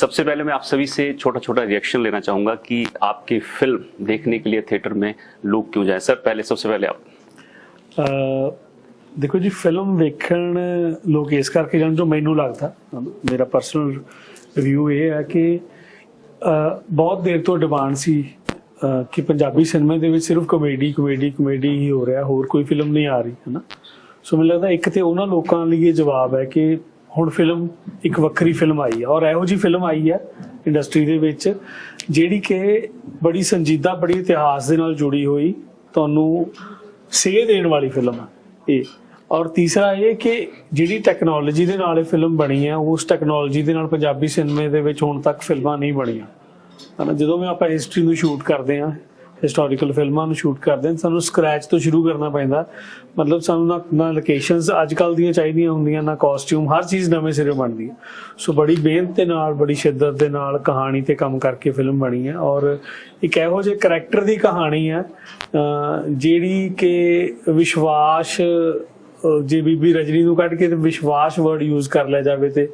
सबसे पहले मैं आप सभी से छोटा छोटा रिएक्शन लेना चाहूंगा कि आपकी फिल्म देखने के लिए थिएटर में लोग क्यों जाए सर पहले सबसे पहले आप ਅਹ ਦੇਖੋ ਜੀ ਫਿਲਮ ਵੇਖਣ ਲੋਕ ਇਸ ਕਰਕੇ ਜਾਣ ਜੋ ਮੈਨੂੰ ਲੱਗਦਾ ਮੇਰਾ ਪਰਸਨਲ ਰਿਵਿਊ ਇਹ ਹੈ ਕਿ ਅਹ ਬਹੁਤ ਦੇਰ ਤੋਂ ਡਿਮਾਂਡ ਸੀ ਅਹ ਕਿ ਪੰਜਾਬੀ ਸਿਨੇਮੇ ਦੇ ਵਿੱਚ ਸਿਰਫ ਕਮੇਡੀ ਕਮੇਡੀ ਕਮੇਡੀ ਹੀ ਹੋ ਰਿਹਾ ਹੋਰ ਕੋਈ ਫਿਲਮ ਨਹੀਂ ਆ ਰਹੀ ਹੈ ਨਾ ਸੋ ਮੈਨੂੰ ਲੱਗਦਾ ਇੱਕ ਤੇ ਉਹਨਾਂ ਲੋਕਾਂ ਲਈ ਇਹ ਜਵਾਬ ਹੈ ਕਿ ਹੁਣ ਫਿਲਮ ਇੱਕ ਵੱਖਰੀ ਫਿਲਮ ਆਈ ਹੈ ਔਰ ਇਹੋ ਜੀ ਫਿਲਮ ਆਈ ਹੈ ਇੰਡਸਟਰੀ ਦੇ ਵਿੱਚ ਜਿਹੜੀ ਕਿ ਬੜੀ ਸੰਜੀਦਾ, ਬੜੀ ਇਤਿਹਾਸ ਦੇ ਨਾਲ ਜੁੜੀ ਹੋਈ ਤੁਹਾਨੂੰ ਸੇਧ ਦੇਣ ਵਾਲੀ ਫਿਲਮ ਹੈ ਇਹ। ਔਰ ਤੀਸਰਾ ਇਹ ਕਿ ਜਿਹੜੀ ਟੈਕਨੋਲੋਜੀ ਦੇ ਨਾਲ ਇਹ ਫਿਲਮ ਬਣੀ ਹੈ, ਉਸ ਟੈਕਨੋਲੋਜੀ ਦੇ ਨਾਲ ਪੰਜਾਬੀ ਸਿਨੇਮੇ ਦੇ ਵਿੱਚ ਹੁਣ ਤੱਕ ਫਿਲਮਾਂ ਨਹੀਂ ਬਣੀਆਂ। ਹਨਾ ਜਦੋਂ ਵੀ ਆਪਾਂ ਹਿਸਟਰੀ ਨੂੰ ਸ਼ੂਟ ਕਰਦੇ ਹਾਂ ਹਿਸਟੋਰੀਕਲ ਫਿਲਮਾਂ ਨੂੰ ਸ਼ੂਟ ਕਰਦੇ ਹਾਂ ਸਾਨੂੰ ਸਕ੍ਰੈਚ ਤੋਂ ਸ਼ੁਰੂ ਕਰਨਾ ਪੈਂਦਾ। ਮਤਲਬ ਸਾਨੂੰ ਨਾ ਨਾ ਲੋਕੇਸ਼ਨਸ ਅੱਜ ਕੱਲ ਦੀਆਂ ਚਾਹੀਦੀਆਂ ਹੁੰਦੀਆਂ ਨਾ ਕਾਸਟਿਊਮ ਹਰ ਚੀਜ਼ ਨਵੇਂ ਸਿਰੇ ਬਣਦੀ ਹੈ। ਸੋ ਬੜੀ ਮਿਹਨਤ ਦੇ ਨਾਲ ਬੜੀ ਸ਼ਿੱਦਤ ਦੇ ਨਾਲ ਕਹਾਣੀ ਤੇ ਕੰਮ ਕਰਕੇ ਫਿਲਮ ਬਣੀ ਹੈ ਔਰ ਇੱਕ ਇਹੋ ਜਿਹੇ ਕਰੈਕਟਰ ਦੀ ਕਹਾਣੀ ਹੈ ਜਿਹੜੀ ਕਿ ਵਿਸ਼ਵਾਸ ਜੇ ਬੀਬੀ ਰਜਨੀ ਨੂੰ ਕੱਢ ਕੇ ਤੇ ਵਿਸ਼ਵਾਸ ਵਰਡ ਯੂਜ਼ ਕਰ ਲਿਆ ਜਾਵੇ ਤੇ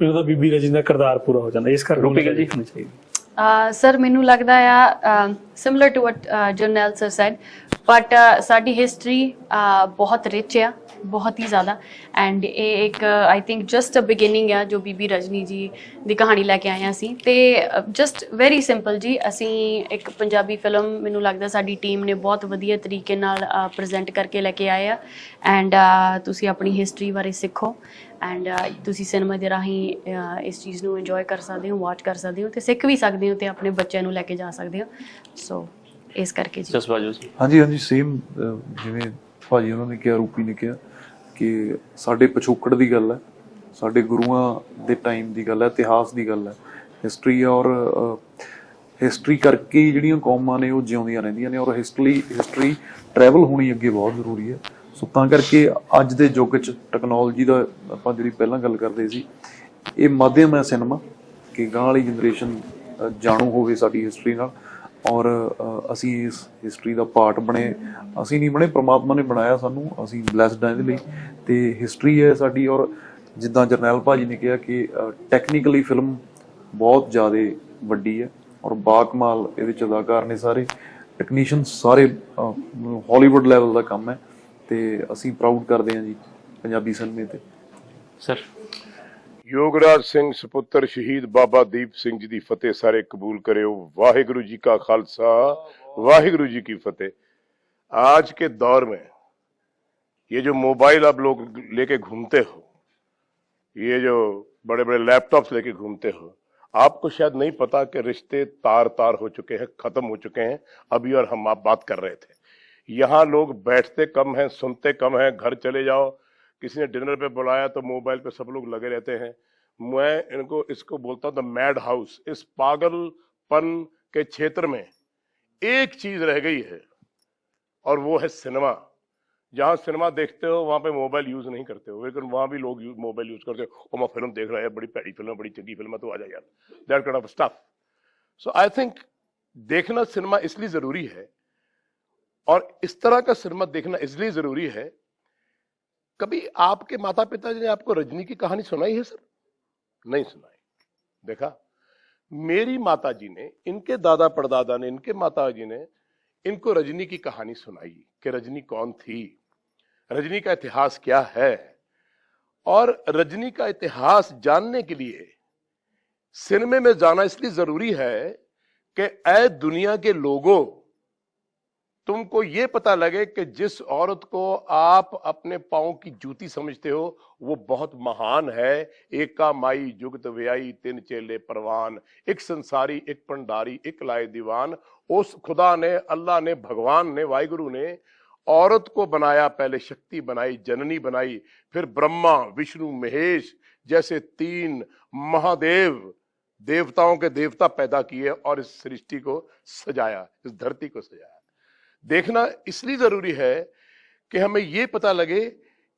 ਮੈਨੂੰ ਤਾਂ ਬੀਬੀ ਰਜਨੀ ਦਾ ਕਿਰਦਾਰ ਪੂਰਾ ਹੋ ਜਾਂਦਾ। ਇਸ ਕਰਕੇ ਰੂਪੀ ਗਿੱਲ ਜੀ। ਦੇਖਣੀ ਚਾਹੀਦੀ। ਸਰ ਮੈਨੂੰ ਲੱਗਦਾ ਆ similar to what Jarnail sir said but uh, ਸਾਡੀ ਹਿਸਟਰੀ uh, ਬਹੁਤ ਰਿਚ ਆ, ਬਹੁਤ ਹੀ ਜ਼ਿਆਦਾ। ਐਂਡ ਇਹ ਇੱਕ I think just a beginning ਆ, ਜੋ ਬੀਬੀ ਰਜਨੀ ਜੀ ਦੀ ਕਹਾਣੀ ਲੈ ਕੇ ਆਏ ਹਾਂ ਅਸੀਂ। ਤੇ ਜਸਟ ਵੈਰੀ ਸਿੰਪਲ ਜੀ, ਅਸੀਂ ਇੱਕ ਪੰਜਾਬੀ ਫਿਲਮ ਮੈਨੂੰ ਲੱਗਦਾ ਸਾਡੀ ਟੀਮ ਨੇ ਬਹੁਤ ਵਧੀਆ ਤਰੀਕੇ ਨਾਲ ਪ੍ਰੈਜ਼ੈਂਟ ਕਰਕੇ ਲੈ ਕੇ ਆਏ ਆ। ਐਂਡ ਤੁਸੀਂ ਆਪਣੀ ਹਿਸਟਰੀ ਬਾਰੇ ਸਿੱਖੋ। ਐਂਡ ਤੁਸੀਂ ਸਿਨੇਮਾ ਦੇ ਰਾਹੀਂ ਇਸ ਚੀਜ਼ ਨੂੰ ਇੰਜੋਏ ਕਰ ਸਕਦੇ ਹੋ ਵਾਚ ਕਰ ਸਕਦੇ ਹੋ ਤੇ ਸਿੱਖ ਵੀ ਸਕਦੇ ਹੋ ਤੇ ਆਪਣੇ ਬੱਚਿਆਂ ਨੂੰ ਲੈ ਕੇ ਜਾ ਸਕਦੇ ਹੋ। ਸੋ ਇਸ ਕਰਕੇ ਜੀ। ਜਸਬਾਜੂ ਜੀ। ਹਾਂਜੀ ਹਾਂਜੀ ਸੇਮ ਜਿਵੇਂ ਭਾਜੀ ਉਹਨਾਂ ਨੇ ਕਿਹਾ ਰੂਪੀ ਨੇ ਕਿਹਾ ਕਿ ਸਾਡੇ ਪਛੋਕੜ ਦੀ ਗੱਲ ਹੈ ਸਾਡੇ ਗੁਰੂਆਂ ਦੇ ਟਾਈਮ ਦੀ ਗੱਲ ਹੈ ਇਤਿਹਾਸ ਦੀ ਗੱਲ ਹੈ। ਹਿਸਟਰੀ ਔਰ ਹਿਸਟਰੀ ਕਰਕੇ ਜਿਹੜੀਆਂ ਕੌਮਾਂ ਨੇ ਉਹ ਜਿਉਂਦੀਆਂ ਰਹਿੰਦੀਆਂ ਨੇ ਔਰ ਹਿਸਟਰੀ ਹਿਸਟਰੀ ਟਰੈਵਲ ਹੋਣੀ ਅੱਗੇ ਬਹੁਤ ਜ਼ਰੂਰੀ ਹੈ। ਸੋ ਤਾਂ ਕਰਕੇ ਅੱਜ ਦੇ ਯੁੱਗ 'ਚ ਟੈਕਨੋਲੋਜੀ ਦਾ ਆਪਾਂ ਜਿਹੜੀ ਪਹਿਲਾਂ ਗੱਲ ਕਰਦੇ ਸੀ ਇਹ ਮਾਧਿਅਮ ਹੈ ਸਿਨੇਮਾ ਕਿ ਗਾਂ ਵਾਲੀ ਜਨਰੇਸ਼ਨ ਜਾਣੂ ਹੋਵੇ ਸਾਡੀ ਹਿਸਟਰੀ ਨਾਲ। ਔਰ ਅਸੀਂ ਇਸ ਹਿਸਟਰੀ ਦਾ ਪਾਰਟ ਬਣੇ। ਅਸੀਂ ਨਹੀਂ ਬਣੇ, ਪ੍ਰਮਾਤਮਾ ਨੇ ਬਣਾਇਆ ਸਾਨੂੰ। ਅਸੀਂ ਬlesed ਹਾਂ ਇਹਦੇ ਲਈ। ਤੇ ਹਿਸਟਰੀ ਹੈ ਸਾਡੀ ਔਰ ਜਿੱਦਾਂ ਜਰਨੈਲ ਭਾਜੀ ਨੇ ਕਿਹਾ ਕਿ ਟੈਕਨੀਕਲੀ ਫਿਲਮ ਬਹੁਤ ਜ਼ਿਆਦਾ ਵੱਡੀ ਹੈ ਔਰ ਬਾਕਮਾਲ ਇਹਦੇ ਚ ਅਦਾਕਾਰ ਨੇ ਸਾਰੇ। ਟੈਕਨੀਸ਼ੀਅਨ ਸਾਰੇ ਹਾਲੀਵੁੱਡ ਲੈਵਲ ਦਾ ਕੰਮ ਹੈ। ਤੇ ਅਸੀਂ ਪ੍ਰਾਊਡ ਕਰਦੇ ਹਾਂ ਜੀ ਪੰਜਾਬੀ ਸਿਨੇਮੇ ਤੇ। सर योगराज सिंह सपुत्र शहीद बाबा दीप सिंह जी की फतेह सारे कबूल करो वाहेगुरु जी का खालसा, वाहेगुरु जी की फतेह। आज के दौर में ये जो मोबाइल आप लोग लेके घूमते हो, ये जो बड़े बड़े लैपटॉप लेके घूमते हो, आपको शायद नहीं पता कि रिश्ते तार तार हो चुके हैं, खत्म हो चुके हैं। अभी और हम आप बात कर रहे थे। यहाँ लोग बैठते कम हैं, सुनते कम हैं, घर चले जाओ किसी ने डिनर पे बुलाया तो मोबाइल पे सब लोग लगे रहते हैं। मैं इनको, इसको बोलता हूँ द मैड हाउस, इस पागलपन के क्षेत्र में एक चीज़ रह गई है, और वो है सिनेमा। जहाँ सिनेमा देखते हो, वहाँ पे मोबाइल यूज़ नहीं करते हो। लेकिन वहाँ भी लोग मोबाइल यूज़ करते हो। मैं फ़िल्म देख रहा है, बड़ी पैड़ी फ़िल्म बड़ी चंगी फ़िल्म है तो आ जाए यार। That kind of stuff so I think देखना सिनेमा इसलिए ज़रूरी है, और इस तरह का सिनेमा देखना इसलिए ज़रूरी है कभी आपके माता पिता जी ने आपको रजनी की कहानी सुनाई है, सर? नहीं सुनाई। देखा, मेरी माता जी ने, इनके दादा परदादा ने, इनके माता जी ने इनको रजनी की कहानी सुनाई कि रजनी कौन थी? रजनी का इतिहास क्या है? और रजनी का इतिहास जानने के लिए सिनेमे में जाना इसलिए ज़रूरी है कि ऐ दुनिया के लोगों तुमको ये पता लगे कि जिस औरत को आप अपने पाओ की जूती समझते हो, वो बहुत महान है। एक का माई जुगत व्याई, तिन चेले परवान। एक संसारी, एक पंडारी, एक लाए दीवान। उस खुदा ने, अल्लाह ने, भगवान ने, वाहिगुरु ने औरत को बनाया, पहले शक्ति बनाई, जननी बनाई, फिर ब्रह्मा, विष्णु, महेश जैसे तीन महादेव, देवताओं के देवता पैदा किए और इस सृष्टि को सजाया, इस धरती को सजाया। देखना इसलिए ज़रूरी है कि हमें ये पता लगे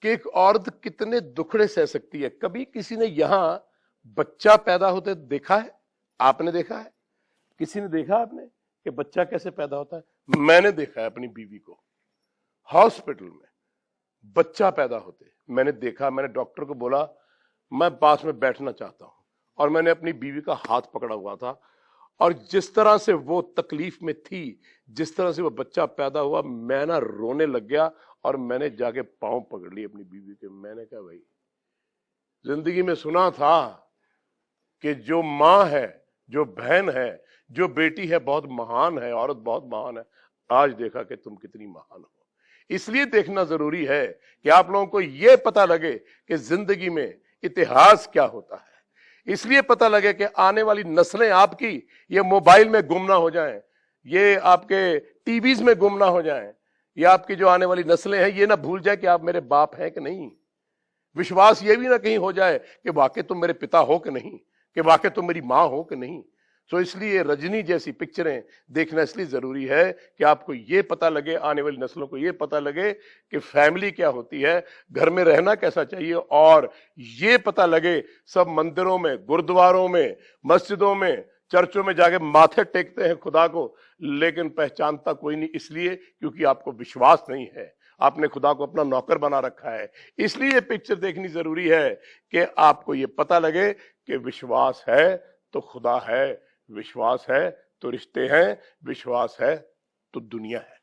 कि एक औरत कितने दुखड़े सह सकती है। कभी किसी ने यहाँ बच्चा पैदा होते देखा है? आपने देखा है? किसी ने देखा आपने कि बच्चा कैसे पैदा होता है? मैंने देखा है अपनी बीवी को। हॉस्पिटल में बच्चा पैदा होते। मैंने देखा, मैंने डॉक्टर को बोला, मैं पास में बैठना चाहता हूँ। और मैंने अपनी बीवी का हाथ पकड़ा हुआ था। और जिस तरह से वो तकलीफ़ में थी, जिस तरह से वो बच्चा पैदा हुआ, मैं ना रोने लग गया और मैंने जाके पाँव पकड़ लिए अपनी बीवी के। मैंने कहा, भाई, ज़िंदगी में सुना था कि जो माँ है, जो बहन है, जो बेटी है, बहुत महान है, औरत बहुत महान है। आज देखा कि तुम कितनी महान हो। इसलिए देखना ज़रूरी है कि आप लोगों को यह पता लगे कि ज़िंदगी में इतिहास क्या होता है। इसलिए पता लगे कि आने वाली नस्लें आपकी, ये मोबाइल में गुम ना हो जाएँ, ये आपके टीवीज में गुम ना हो जाएँ, ये आपकी जो आने वाली नस्लें हैं, ये ना भूल जाए कि आप मेरे बाप हैं कि नहीं। विश्वास ये भी ना कहीं हो जाए कि वाकई तुम मेरे पिता हो कि नहीं, कि वाकई तुम मेरी माँ हो कि नहीं। तो इसलिए रजनी जैसी पिक्चरें देखना इसलिए ज़रूरी है कि आपको ये पता लगे, आने वाली नस्लों को ये पता लगे कि फैमिली क्या होती है, घर में रहना कैसा चाहिए और ये पता लगे सब मंदिरों में, गुरुद्वारों में, मस्जिदों में, चर्चों में जाके माथे टेकते हैं खुदा को, लेकिन पहचानता कोई नहीं इसलिए क्योंकि आपको विश्वास नहीं है। आपने खुदा को अपना नौकर बना रखा है। इसलिए ये पिक्चर देखनी ज़रूरी है कि आपको ये पता लगे कि विश्वास है तो खुदा है। विश्वास है तो रिश्ते हैं विश्वास है तो दुनिया है।